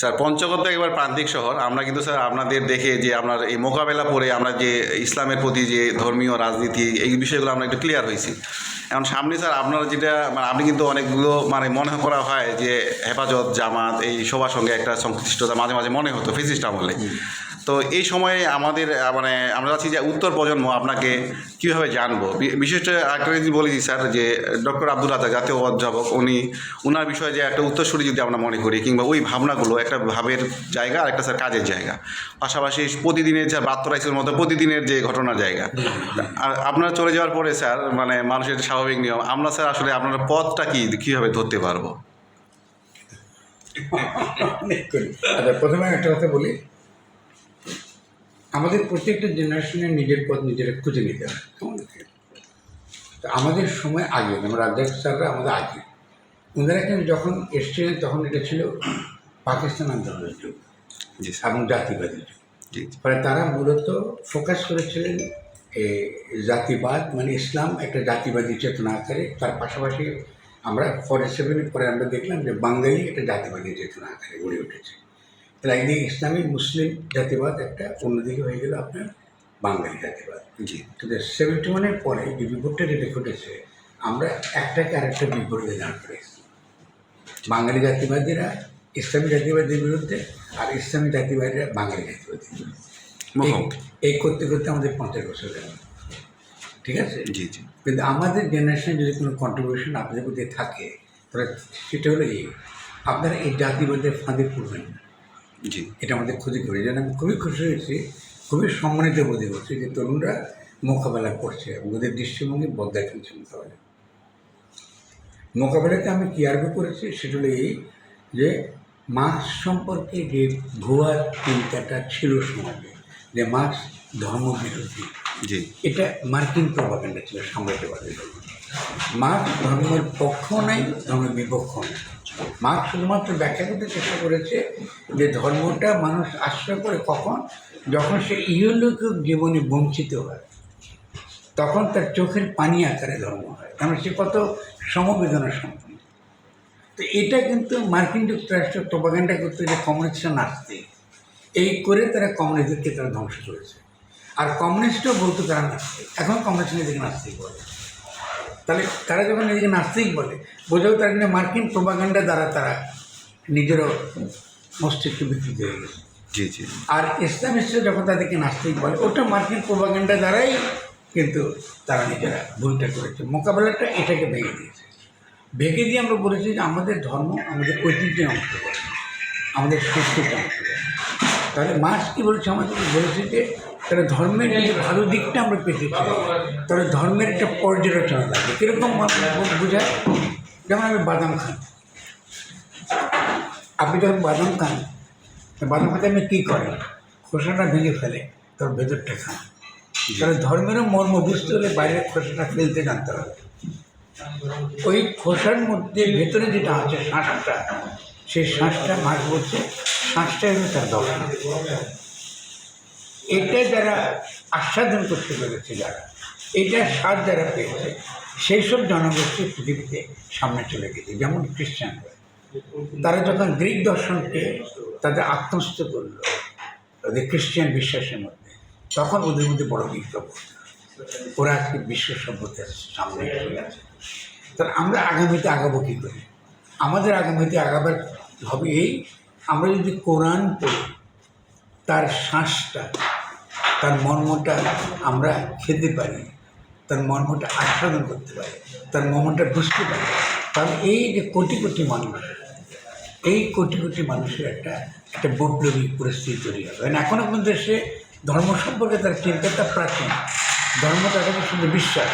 Sir পঞ্চগত একবার প্রান্তিক শহর। আমরা কিন্তু স্যার আপনাদের দেখে যে আপনার এই মোকাবেলা করে আমরা যে ইসলামের প্রতি যে ধর্মীয় রাজনীতি, এই বিষয়গুলো আমরা একটু ক্লিয়ার হয়েছি। এখন সামনে স্যার আপনারা যেটা মানে আপনি কিন্তু অনেকগুলো মানে মনে করা হয় যে হেফাজত, জামাত, এই সবার সঙ্গে একটা সংশ্লিষ্টতা মাঝে মাঝে মনে হতো ফিজিস্ট আমলে। তো এই সময়ে আমাদের মানে আমরা চাচ্ছি যে উত্তর প্রজন্ম আপনাকে কীভাবে জানব? বিশেষ একটা জিনিস বলে স্যার, যে ডক্টর আব্দুল রাজা জাতীয় অধ্যাপক, উনি ওনার বিষয়ে যে একটা উত্তরসূরি যদি আমরা মনে করি, কিংবা ওই ভাবনাগুলো একটা ভাবের জায়গা আর একটা স্যার কাজের জায়গা। পাশাপাশি প্রতিদিনের যে বার্তরাইসের মতো প্রতিদিনের যে ঘটনার জায়গা। আর আপনার চলে যাওয়ার পরে স্যার মানে মানুষের স্বাভাবিক নিয়ম, আমরা স্যার আসলে আপনার পথটা কি, কীভাবে ধরতে পারব? আচ্ছা প্রথমে একটা কথা বলি। আমাদের প্রত্যেকটা জেনারেশনের নিজের পথ নিজেরা খুঁজে নিতে হয়। তো আমাদের সময় আগে আমরা রাজ্জাক স্যাররা আমাদের আগে। ওনারা কিন্তু যখন এসছিলেন তখন এটা ছিল পাকিস্তান আন্দোলনের যুগ। এবং জাতিবাদী যুগ। ফলে তারা মূলত ফোকাস করেছিলেন এ, জাতিবাদ মানে ইসলাম একটা জাতিবাদী চেতনা আকারে। তার পাশাপাশি আমরা ফরেস্ট সেভেনের পরে আমরা দেখলাম যে বাঙালি একটা জাতিবাদী চেতনা আকারে গড়ে উঠেছে। একদিকে ইসলামী মুসলিম জাতিবাদ একটা অন্যদিকে হয়ে গেল আপনার বাঙালি জাতিবাদ। জি। কিন্তু সেভেন্টি ওয়ানের পরে যে বিপদটা যেটা ঘটেছে আমরা একটাকে আরেকটা বিপরীতে দাঁড় করেছি বাঙালি জাতিবাদীরা ইসলামী জাতিবাদীর বিরুদ্ধে আর ইসলামী জাতিবাদীরা বাঙালি জাতিবাদীর বিরুদ্ধে। এই- এই করতে করতে আমাদের পঞ্চাশ বছর গেল। ঠিক আছে? জি জি। কিন্তু আমাদের জেনারেশনে যদি কোনো কন্ট্রিবিউশন আপনাদের মধ্যে থাকে তাহলে সেটা হলো এই আপনারা এই জাতিবাদের ফাঁদে পড়বেন না। জি। এটা আমাদের ক্ষতি করে। যেন আমি খুবই খুশি হয়েছি খুবই সম্মানিত বোধ করছি যে তরুণরা মোকাবেলা করছে এবং ওদের দৃষ্টিভঙ্গি বদলায় ফেলছে মোকাবেলা। মোকাবেলাতে আমি কী আরম্ভ করেছি সেটা হলো এই যে মার্ক্স সম্পর্কে যে ভুয়া চিন্তাটা ছিল সমাজে যে মার্ক্স ধর্মবিরোধী জি। এটা মার্কিন প্রভাবেন্ডা ছিল সাম্রাজ্যবাদের। মার্ক্স ধর্মের পক্ষ নাই ধর্মের বিপক্ষ নাই। মার্ক্স শুধুমাত্র ব্যাখ্যা করতে চেষ্টা করেছে যে ধর্মটা মানুষ আশ্রয় করে কখন? যখন সে ইহলৌকিক জীবনে বঞ্চিত হয়। তখন তার চোখের পানি আকারে ধর্ম হয়। কারণ সে কত সমবেদনা সম্পন্ন। তো এটা কিন্তু মার্কিন যুক্তরাষ্ট্র প্রপাগান্ডা করতে যে কমিউনিস্টরা নাচতে এই করে তারা কমিউনিস্টদেরকে তারা ধ্বংস করেছে। আর কমিউনিস্টও বলতো তারা নাচতে এখন কমিউনিস্ট নিজেকে নাচতেই বলে। তাহলে তারা যখন নিজেকে নাস্তিক বলে বোঝাও তার কিন্তু মার্কিন প্রপাগান্ডা দ্বারা তারা নিজেরও মস্তিষ্ক বিকৃত হয়ে গেছে। জি জি। আর ইসলামিস্টরা যখন তাদেরকে নাস্তিক বলে ওটা মার্কিন প্রপাগান্ডা দ্বারাই কিন্তু তারা নিজেরা ভুলটা করেছে। মোকাবেলাটা এটাকে ভেঙে দিয়েছে। ভেঙে দিয়ে আমরা বলেছি যে আমাদের ধর্ম আমাদের ঐতিহ্যের অংশ করে আমাদের সংস্কৃতির অংশ করে তাহলে মাস কী বলেছে আমাদের বলেছে যে তাহলে ধর্মের যদি ভালো দিকটা আমরা পেতে চাই তাহলে ধর্মের একটা পর্যালোচনা লাগবে কীরকম বোঝায়? যেমন আমি বাদাম খান আপনি যখন বাদাম খান বাদাম খাতে আপনি কী করেন? খোসাটা ভেঙে ফেলে তার ভেতরটা খান। তাহলে ধর্মেরও মর্ম বুঝতে হলে বাইরের খোসাটা ফেলতে জানতে হবে। ওই খোসার মধ্যে ভেতরে যেটা আছে শ্বাসটা সেই শ্বাসটা মাছ বলছে শ্বাসটা হলো তার দর্শন এটা যারা আস্বাদন করতে পেরেছে যারা, এটা স্বাদ যারা পেয়েছে, সেই সব জনগোষ্ঠী পৃথিবীতে সামনে চলে গেছে, যেমন খ্রিস্টানরা। তারা যখন গ্রিক দর্শনকে তাদের আত্মস্থ করল, তাদের খ্রিস্টান বিশ্বাসের মধ্যে, তখন ওদের মধ্যে বড় হলো। ওরা আজকে বিশ্ব সভ্যতার সামনে এসে গেছে তাহলে আমরা আগামীতে আগাবো কী করে? আমাদের আগামীতে আগাবার হবে এই, আমরা যদি কোরআন পড়ি, তার শ্বাসটা তার মর্মটা আমরা খেতে পারি, তার মর্মটা আস্বাদন করতে পারি, তার মর্মটা বুঝতে পারি। কারণ এই যে কোটি কোটি মানুষ, এই কোটি কোটি মানুষের একটা একটা বৈপ্লবিক পরিস্থিতি তৈরি হবে। কারণ এখনও পর্যন্ত সে ধর্ম সম্পর্কে তার চিন্তাটা প্রাচীন। ধর্ম তার কাছে শুধু বিশ্বাস।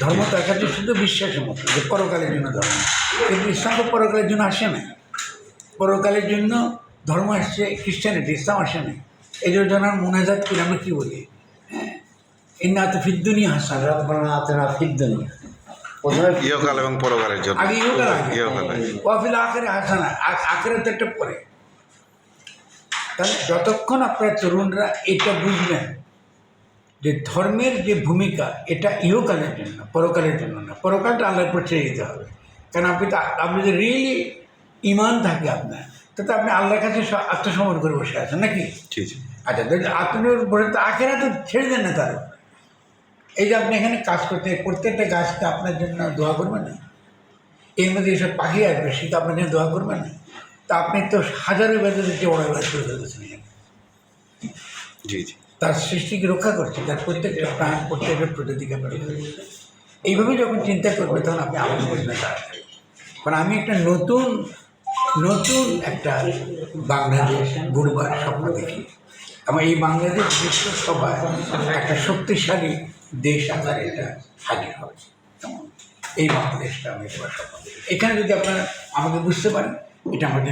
ধর্ম তার কাছে শুধু বিশ্বাসের মতো, যে পরকালের জন্য ধর্ম। কিন্তু ইসলাম তো পরকালের জন্য আসে না পরকালের জন্য ধর্ম আসছে, খ্রিস্টানিটি, ইসলাম আসে না এই জন্য জানার মোনাজাত করে আমরা কী বলি? হ্যাঁ? এই না তো ফিদ্দুনি হাসান রব্বানা আতিনা ফিদ দুনিয়া। ইহকাল এবং পরকালের জন্য। আগে ইহকাল আগে। ওয়াফিল আখেরে হাসানা। আখেরে তো একটা পরে। তাহলে যতক্ষণ আপনার তরুণরা এটা বুঝবেন যে ধর্মের যে ভূমিকা এটা ইহকালের জন্য পরকালের জন্য না। পরকালটা আল্লাহর উপর ছেড়ে দিতে হবে। কারণ আপনি তো আপনি যদি রিয়েলি ইমান থাকে আপনার তো আপনি আল্লাহর কাছে আত্মসমর্পণ করে বসে আছেন নাকি? আচ্ছা আপনি বলে তো আখেরা তো ছেড়ে দেন না তার এই যে আপনি এখানে কাজ করতে প্রত্যেকটা গাছটা আপনার জন্য দোয়া করবেন না। এর মধ্যে এসব পাখি আসবে সে তো আপনার জন্য দোয়া করবেন না। তা আপনি তো হাজারো বেদের যে বড় বেদ করে ফেলতেছেন এখানে। জি জি। তার সৃষ্টিকে রক্ষা করছে তার প্রত্যেকটা প্রাণ প্রত্যেকটা প্রজাতিকে আপনি রক্ষা এইভাবে যখন চিন্তা করবে তখন আপনি আবার বুঝবেন তাড়াতাড়ি কারণ আমি একটা নতুন নতুন একটা বাংলাদেশ গুরুবার স্বপ্ন দেখি। আমার এই বাংলাদেশ বিশ্ব সভায় একটা শক্তিশালী দেশ আকারে এটা হাজির হবে এই বাংলাদেশটা আমি এখানে যদি আপনারা আমাকে বুঝতে পারেন, এটা আমাদের